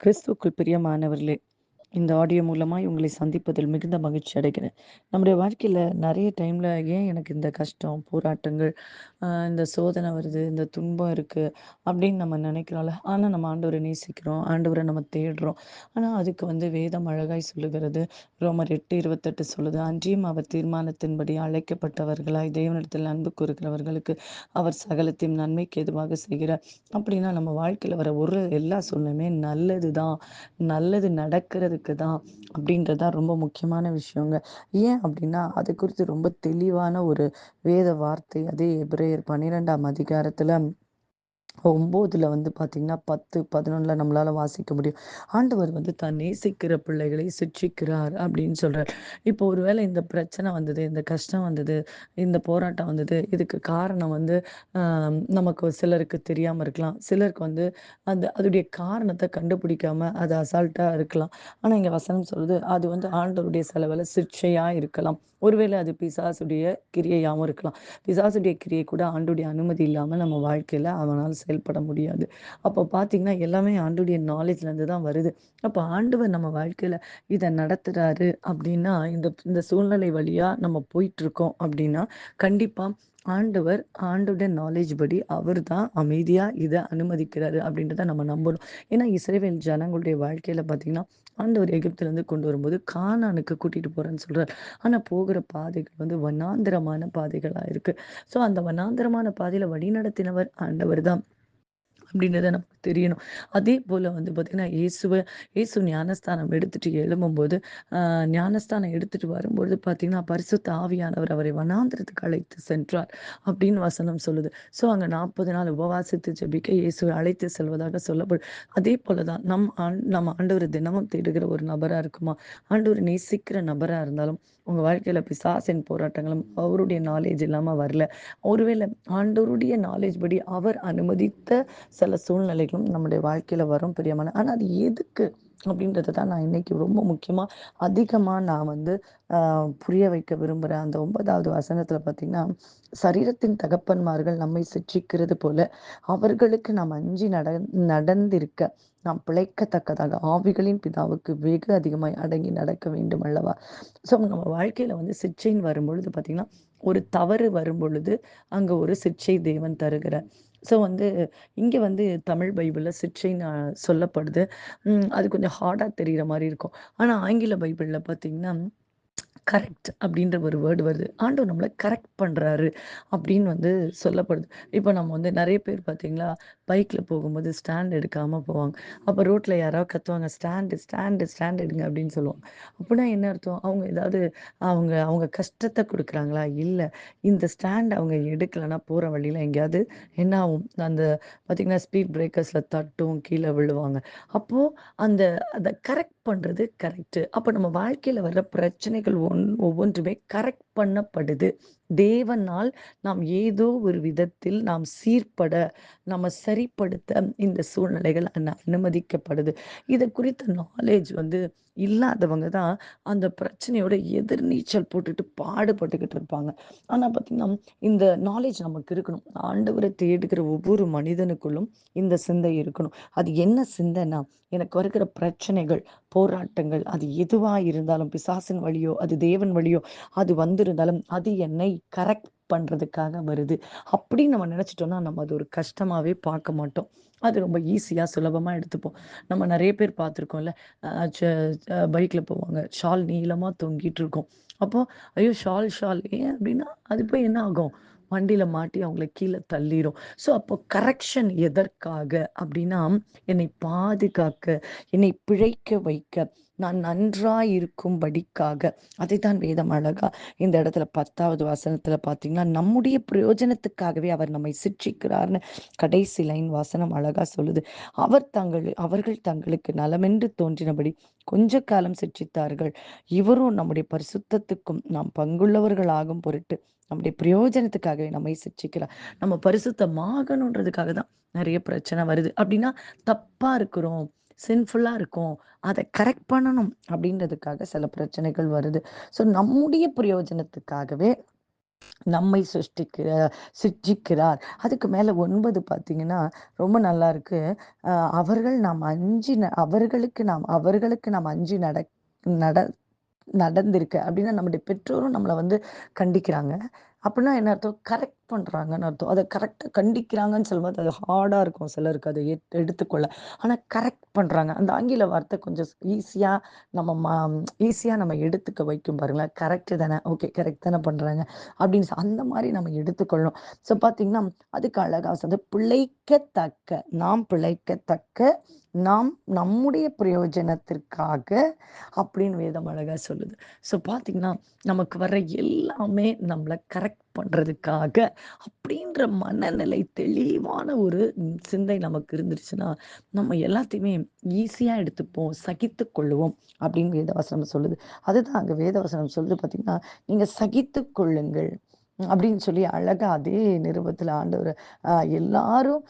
கிறிஸ்துக்குள் பிரியமானவர்களே இந்த ஆடியோ மூலமாக உங்களை சந்திப்பதில் மிகுந்த மகிழ்ச்சி அடைகிறேன். நம்முடைய வாழ்க்கையில் நிறைய டைமில் ஏன் எனக்கு இந்த கஷ்டம் போராட்டங்கள் இந்த சோதனை வருது இந்த துன்பம் இருக்குது அப்படின்னு நம்ம நினைக்கிறோம்ல ஆனால் நம்ம ஆண்டவரை நேசிக்கிறோம் ஆண்டவரை நம்ம தேடுறோம். ஆனால் அதுக்கு வந்து வேதம் அழகாய் சொல்லுகிறது. ரோமர் எட்டு இருபத்தெட்டு சொல்லுது அன்றியும் அவர் தீர்மானத்தின்படி அழைக்கப்பட்டவர்களாய் தேவனிடத்தில் அன்பு கூறுகிறவர்களுக்கு அவர் சகலத்தையும் நன்மைக்கு எதுவாக செய்கிறார். அப்படின்னா நம்ம வாழ்க்கையில் வர ஒரு எல்லா சூழ்நிலையுமே நல்லது தான் நல்லது நடக்கிறது தான் அப்படின்றதான் ரொம்ப முக்கியமான விஷயங்க. ஏன் அப்படின்னா அது குறித்து ரொம்ப தெளிவான ஒரு வேத வார்த்தை அதே எபிரேயர் பன்னிரெண்டாம் அதிகாரத்தில் ஒம்போதில் வந்து பார்த்திங்கன்னா பத்து பதினொன்றில் நம்மளால் வாசிக்க முடியும். ஆண்டவர் வந்து தான் நேசிக்கிற பிள்ளைகளை சிட்சிக்கிறார் அப்படின்னு சொல்கிறார் இப்போ ஒருவேளை இந்த பிரச்சனை வந்தது இந்த கஷ்டம் வந்தது இந்த போராட்டம் வந்தது இதுக்கு காரணம் வந்து நமக்கு சிலருக்கு தெரியாமல் இருக்கலாம். சிலருக்கு வந்து அந்த அதோடைய காரணத்தை கண்டுபிடிக்காம அது அசால்ட்டாக இருக்கலாம். ஆனால் இங்கே வசனம் சொல்லுது அது வந்து ஆண்டவருடைய செலவில் சிக்ஷையா இருக்கலாம். ஒருவேளை அது பிசாசுடைய கிரியையாகவும் இருக்கலாம். பிசாசுடைய கிரியை கூட ஆண்டுடைய அனுமதி இல்லாமல் நம்ம வாழ்க்கையில் அவனால் செயல்பட முடியாது. அப்போ பார்த்தீங்கன்னா எல்லாமே ஆண்டுடைய நாலேஜ்லேருந்து தான் வருது. அப்போ ஆண்டவர் நம்ம வாழ்க்கையில் இதை நடத்துகிறாரு அப்படின்னா இந்த இந்த சூழ்நிலை வழியாக நம்ம போயிட்டுருக்கோம் அப்படின்னா கண்டிப்பாக ஆண்டவர் ஆண்டோட நாலேஜ் படி அவர் தான் அமைதியாக இதை அனுமதிக்கிறாரு அப்படின்றத நம்ம நம்பணும். ஏன்னா இஸ்ரேவேல் ஜனங்களுடைய வாழ்க்கையில் பார்த்தீங்கன்னா ஆண்டவர் எகிப்துலேருந்து கொண்டு வரும்போது கானானுக்கு கூட்டிகிட்டு போகிறேன்னு சொல்கிறார் ஆனால் போகிற பாதைகள் வந்து வனாந்திரமான பாதைகளாக இருக்குது ஸோ அந்த வனாந்திரமான பாதையில் வழிநடத்தினவர் ஆண்டவர் தான். அப்படின்றத நமக்கு தெரியணும். அதே போல் வந்து பார்த்திங்கன்னா இயேசுவை இயேசு ஞானஸ்தானம் எடுத்துட்டு எழும்பும்போது ஞானஸ்தானம் எடுத்துட்டு வரும்பொழுது பார்த்தீங்கன்னா பரிசுத்த ஆவியானவர் அவரை வனாந்திரத்துக்கு அழைத்து சென்றார் அப்படின்னு வசனம் சொல்லுது. ஸோ அங்கே நாற்பது நாள் உபவாசித்து ஜபிக்க இயேசுவை அழைத்து செல்வதாக சொல்லப்படும் அதே போல தான் நம் ஆண் நம்ம ஆண்டவர் தினமும் தேடுகிற ஒரு நபராக இருக்குமா? ஆண்டவர் நேசிக்கிற நபராக இருந்தாலும் உங்கள் வாழ்க்கையில் பிசாசின் போராட்டங்களும் அவருடைய நாலேஜ் இல்லாமல் வரல. ஒருவேளை ஆண்டவருடைய நாலேஜ் படி அவர் அனுமதித்த சில சூழ்நிலைகளும் நம்முடைய வாழ்க்கையில் வரும் பிரியமான. ஆனால் அது எதுக்கு? அப்படின்றத தான் நான் இன்னைக்கு ரொம்ப முக்கியமாக அதிகமாக நான் வந்து புரிய வைக்க விரும்புகிறேன் அந்த ஒன்பதாவது வசனத்தில் பார்த்தீங்கன்னா சரீரத்தின் தகப்பன்மார்கள் நம்மை சிற்றிக்கிறது போல அவர்களுக்கு நாம் அஞ்சி நட நடந்திருக்க நாம் பிழைக்கத்தக்கதாக ஆவிகளின் பிதாவுக்கு வெகு அதிகமாய் அடங்கி நடக்க வேண்டும் அல்லவா? ஸோ நம்ம வாழ்க்கையில் வந்து சிச்சைன்னு வரும்பொழுது பார்த்தீங்கன்னா ஒரு தவறு வரும் பொழுது அங்கே ஒரு சிற்சை தேவன் தருகிறார். ஸோ வந்து இங்கே வந்து தமிழ் பைபிளில் சிற்றைன்னு சொல்லப்படுது. அது கொஞ்சம் ஹார்டாக தெரிகிற மாதிரி இருக்கும். ஆனால் ஆங்கில பைபிளில் பார்த்தீங்கன்னா கரெக்ட் அப்படின்ற ஒரு வேர்டு வருது. ஆண்டவர் நம்மளை கரெக்ட் பண்ணுறாரு அப்படின்னு வந்து சொல்லப்படுது. இப்போ நம்ம வந்து நிறைய பேர் பார்த்தீங்களா பைக்கில் போகும்போது ஸ்டாண்ட் எடுக்காமல் போவாங்க. அப்போ ரோட்டில் யாராவது கத்துவாங்க ஸ்டாண்டு ஸ்டாண்டு ஸ்டாண்ட் எடுங்க அப்படின்னு சொல்லுவாங்க. அப்படின்னா என்ன அர்த்தம்? அவங்க ஏதாவது அவங்க அவங்க கஷ்டத்தை கொடுக்குறாங்களா? இல்லை. இந்த ஸ்டாண்ட் அவங்க எடுக்கலைன்னா போகிற வழியில் எங்கேயாவது என்ன ஆகும்? அந்த பார்த்திங்கன்னா ஸ்பீட் பிரேக்கர்ஸில் தட்டும் கீழே விழுவாங்க. அப்போது அந்த அதை கரெக்ட் பண்ணுறது கரெக்டு அப்போ நம்ம வாழ்க்கையில் வர்ற பிரச்சனைகள் ஒன் ஒவ்வொன்றுமே கரெக்ட் பண்ணப்படுது. தேவனால் நாம் ஏதோ ஒரு விதத்தில் நாம் சீர்பட நம்ம சரிப்படுத்த இந்த சூழ்நிலைகள் அனுமதிக்கப்படுது. இதை குறித்த நாலேஜ் வந்து இல்லாதவங்க தான் அந்த பிரச்சனையோட எதிர்நீச்சல் போட்டுட்டு பாடுபட்டுக்கிட்டு இருப்பாங்க. ஆனால் பார்த்தீங்கன்னா இந்த நாலேஜ் நமக்கு இருக்கணும். ஆண்டவரை தேடுகிற ஒவ்வொரு மனிதனுக்குள்ளும் இந்த சிந்தை இருக்கணும். அது என்ன சிந்தைனா எனக்கு வருகிற பிரச்சனைகள் போராட்டங்கள் அது எதுவாக இருந்தாலும் பிசாசின் வழியோ அது தேவன் வழியோ அது வந்து வந்திருந்தாலும் அது என்னை கரெக்ட் பண்ணுறதுக்காக வருது. அப்படின்னு நம்ம நினச்சிட்டோம்னா நம்ம அது ஒரு கஷ்டமாகவே பார்க்க மாட்டோம். அது ரொம்ப ஈஸியாக சுலபமாக எடுத்துப்போம். நம்ம நிறைய பேர் பார்த்துருக்கோம்ல பைக்கில் போவாங்க. ஷால் நீளமாக தொங்கிட்டு இருக்கோம். அப்போ ஐயோ ஷால் ஷால் ஏன் அப்படின்னா அது போய் என்ன ஆகும்? வண்டியில் மாட்டி அவங்கள கீழே தள்ளிடும் ஸோ அப்போ கரெக்ஷன் எதற்காக அப்படின்னா என்னை பாதுகாக்க என்னை பிழைக்க வைக்க நான் நன்றாயிருக்கும்படிக்காக. அதை தான் வேதம் அழகா இந்த இடத்துல பத்தாவது வசனத்துல பார்த்தீங்கன்னா நம்முடைய பிரயோஜனத்துக்காகவே அவர் நம்மை சிற்றிக்கிறார்னு கடைசி லைன் வசனம் அழகா சொல்லுது. அவர் தங்கள் அவர்கள் தங்களுக்கு நலமென்று தோன்றினபடி கொஞ்ச காலம் சிற்றித்தார்கள் இவரும் நம்முடைய பரிசுத்தத்துக்கும் நாம் பங்குள்ளவர்களாகும் பொருட்டு நம்முடைய பிரயோஜனத்துக்காகவே நம்மை சிச்சிக்கிறார் நம்ம பரிசுத்தமாகணுன்றதுக்காக தான் நிறைய பிரச்சனை வருது. அப்படின்னா தப்பா இருக்கிறோம். சின்ஃபுல்லாக இருக்கும். அதை கரெக்ட் பண்ணணும் அப்படின்றதுக்காக சில பிரச்சனைகள் வருது. ஸோ நம்முடைய பிரயோஜனத்துக்காகவே நம்மை சிருஷ்டிக்கிற சிருஷ்டிக்கிறார் அதுக்கு மேலே ஒன்பது பார்த்தீங்கன்னா ரொம்ப நல்லா இருக்கு. அவர்கள் நாம் அஞ்சி ந- அவர்களுக்கு நாம் அவர்களுக்கு நாம் அஞ்சு நட நட நடந்திருக்கு. அப்படின்னா நம்முடைய பெற்றோரும் நம்மளை வந்து கண்டிக்கிறாங்க. அப்படின்னா என்ன அர்த்தம்? கரெக்ட் பண்ணுறாங்கன்னு அர்த்தம். அதை கரெக்டாக கண்டிக்கிறாங்கன்னு சொல்லும்போது அது ஹார்டாக இருக்கும் சிலருக்கு. அதை ஏத்- எடுத்துக்கொள்ள. ஆனால் கரெக்ட் பண்ணுறாங்க அந்த ஆங்கில வார்த்தை கொஞ்சம் ஈஸியாக நம்ம ஈஸியா நம்ம எடுத்துக்க வைக்கும் பாருங்களேன். கரெக்டு தானே? ஓகே கரெக்ட் தானே பண்ணுறாங்க அப்படின்னு அந்த மாதிரி நம்ம எடுத்துக்கொள்ளணும். ஸோ பார்த்தீங்கன்னா அதுக்கு அழகா வந்து பிழைக்கத்தக்க நாம் பிழைக்கத்தக்க நாம் நம்முடைய பிரயோஜனத்திற்காக அப்படின்னு வேதம் அழகாக சொல்லுது. ஸோ பார்த்தீங்கன்னா நமக்கு வர்ற எல்லாமே நம்மளை கரெக்ட் பண்றதுக்காக அப்படின்ற மனநிலை தெளிவான ஒரு சிந்தை நமக்கு இருந்துருச்சுன்னா நம்ம எல்லாத்தையுமே ஈஸியாக எடுத்துப்போம் சகித்து கொள்ளுவோம் அப்படின்னு வேதவசனம் சொல்லுது. அதுதான் அங்க வேதவசனம் சொல்லுது பார்த்தீங்கன்னா நீங்க சகித்து கொள்ளுங்கள் அப்படின்னு சொல்லி அழகா அதே நிருபத்துல ஆண்டவர் ஆஹ் எல்லாரும்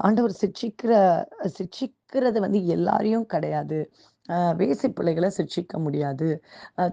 ஆண்டவர் சிக்ஷிக்கிற சிக்ஷிக்கிறது வந்து எல்லாரையும் கிடையாது. வேசி பிள்ளைகளை சிக்ஷிக்க முடியாது.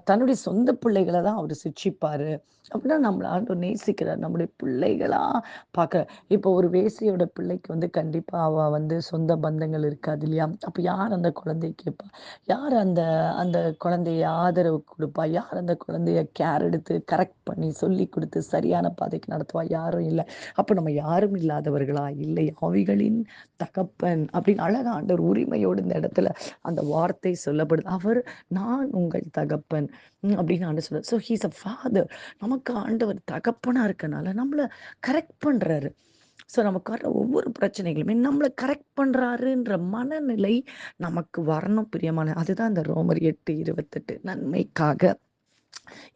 தன்னுடைய சொந்த பிள்ளைகளை தான் அவர் சிக்ஷிப்பார். அப்படின்னா நம்மளை ஆண்டவர் நேசிக்கிறார். நம்முடைய பிள்ளைகளாக பார்க்க இப்போ ஒரு வேசியோட பிள்ளைக்கு வந்து கண்டிப்பாக அவள் வந்து சொந்த பந்தங்கள் இருக்காது இல்லையா? அப்போ யார் அந்த குழந்தைய கேட்பா? யார் அந்த அந்த குழந்தைய ஆதரவு கொடுப்பா? யார் அந்த குழந்தைய கேர் எடுத்து கரெக்ட் பண்ணி சொல்லி கொடுத்து சரியான பாதைக்கு நடத்துவா? யாரும் இல்லை. அப்போ நம்ம யாரும் இல்லாதவர்களா? இல்லை. ஆவிகளின் தகப்பன் அப்படின்னு அழகா ஆண்டவர் உரிமையோடு இந்த இடத்துல அந்த வார்த்தை சொல்லப்படுது. அவர் நான் உங்கள் தகப்பன் அப்படின்னு ஆண்டு சொல்ல ஸோ ஹீஸ் அ ஃபாதர் நமக்கு ஆண்டவர் தகப்பனா இருக்கனால நம்மள கரெக்ட் பண்றாரு. ஸோ நமக்கு வர ஒவ்வொரு பிரச்சனைகளுமே நம்மளை கரெக்ட் பண்றாருன்ற மனநிலை நமக்கு வரணும் பிரியமான. அதுதான் இந்த ரோமர் எட்டு இருபத்தெட்டு. நன்மைக்காக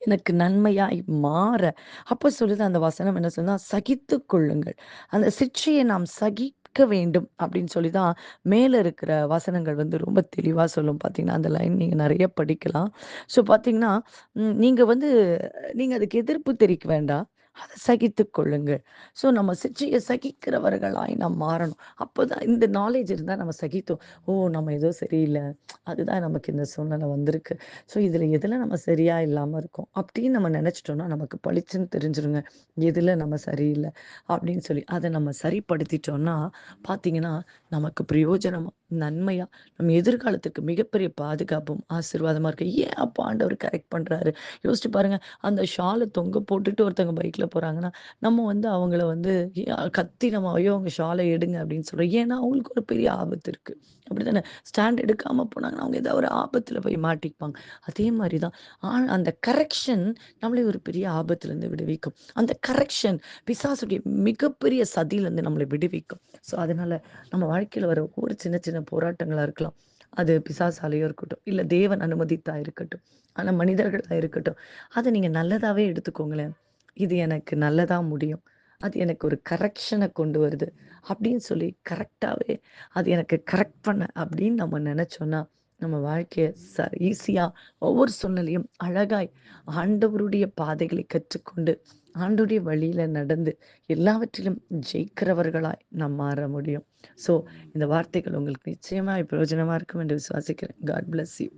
எனக்கு நன்மையாய் மாற. அப்ப சொல்லுது அந்த வசனம் என்ன சொன்னா சகித்து கொள்ளுங்கள். அந்த சிக்ஷையை நாம் சகி சகிக்க வேண்டும் அப்படின்னு சொல்லி தான் மேலே இருக்கிற வசனங்கள் வந்து ரொம்ப தெளிவாக சொல்லும். பார்த்தீங்கன்னா அந்த லைன் நீங்கள் நிறைய படிக்கலாம். ஸோ பார்த்தீங்கன்னா நீங்கள் வந்து நீங்கள் அதுக்கு எதிர்ப்பு தெரிவிக்க வேண்டாம். அதை சகித்து கொள்ளுங்கள். ஸோ நம்ம சிக்ஷையை சகிக்கிறவர்களாய் நாம் மாறணும். அப்போ தான் இந்த நாலேஜ் இருந்தால் நம்ம சகித்தோம். ஓ நம்ம ஏதோ சரியில்லை. அதுதான் நமக்கு இந்த சூழ்நிலை வந்திருக்கு. ஸோ இதில் எதில் நம்ம சரியாக இல்லாமல் இருக்கோம்? அப்படின்னு நம்ம நினச்சிட்டோம்னா நமக்கு பளிச்சுன்னு தெரிஞ்சிருங்க. எதில் நம்ம சரியில்லை? அப்படின்னு சொல்லி அதை நம்ம சரிப்படுத்திட்டோம்னா பார்த்தீங்கன்னா நமக்கு பிரயோஜனமாக நன்மையா நம்ம எதிர்காலத்துக்கு மிகப்பெரிய பாதுகாப்பும் ஆசீர்வாதமா இருக்கு ஏன் அப்போ ஆண்டவர் கரெக்ட் பண்றாரு? யோசிச்சு பாருங்க. அந்த ஷாலை தொங்க போட்டுட்டு ஒருத்தவங்க வீட்டில் போறாங்கன்னா நம்ம வந்து அவங்கள வந்து கத்தி நம்ம ஐயோ அவங்க ஷாலை எடுங்க அப்படின்னு சொல்கிறோம் ஏன்னா அவங்களுக்கு ஒரு பெரிய ஆபத்து இருக்கு. அப்படிதானே ஸ்டாண்ட் எடுக்காம போனாங்கன்னா அவங்க ஏதாவது ஒரு ஆபத்துல போய் மாட்டிப்பாங்க. அதே மாதிரிதான் ஆனால் அந்த கரெக்ஷன் நம்மளே ஒரு பெரிய ஆபத்துல இருந்து விடுவிக்கும். அந்த கரெக்ஷன் பிசாசுடைய மிகப்பெரிய சதியிலேருந்து நம்மளை விடுவிக்கும். ஸோ அதனால நம்ம வாழ்க்கையில வர ஒவ்வொரு சின்ன சின்ன போராட்டங்களா இருக்கலாம். அது பிசாசாலையோ இருக்கட்டும் இல்ல தேவன் அனுமதித்தா இருக்கட்டும் ஆனா மனிதர்களாக இருக்கட்டும். அதை நீங்க நல்லதாவே எடுத்துக்கோங்களேன். இது எனக்கு நல்லதா முடியும். அது எனக்கு ஒரு கரெக்ஷனை கொண்டு வருது. அப்படின்னு சொல்லி கரெக்டாகவே அது எனக்கு கரெக்ட் பண்ண அப்படின்னு நம்ம நினச்சோன்னா நம்ம வாழ்க்கையை ச ஈஸியாக ஒவ்வொரு சூழ்நிலையும் அழகாய் ஆண்டவருடைய பாதைகளை கற்றுக்கொண்டு ஆண்டவருடைய வழியில் நடந்து எல்லாவற்றிலும் ஜெயிக்கிறவர்களாய் நாம் மாற முடியும். ஸோ இந்த வார்த்தைகள் உங்களுக்கு நிச்சயமாக பிரயோஜனமாக இருக்கும் என்று விசுவாசிக்கிறேன். God bless you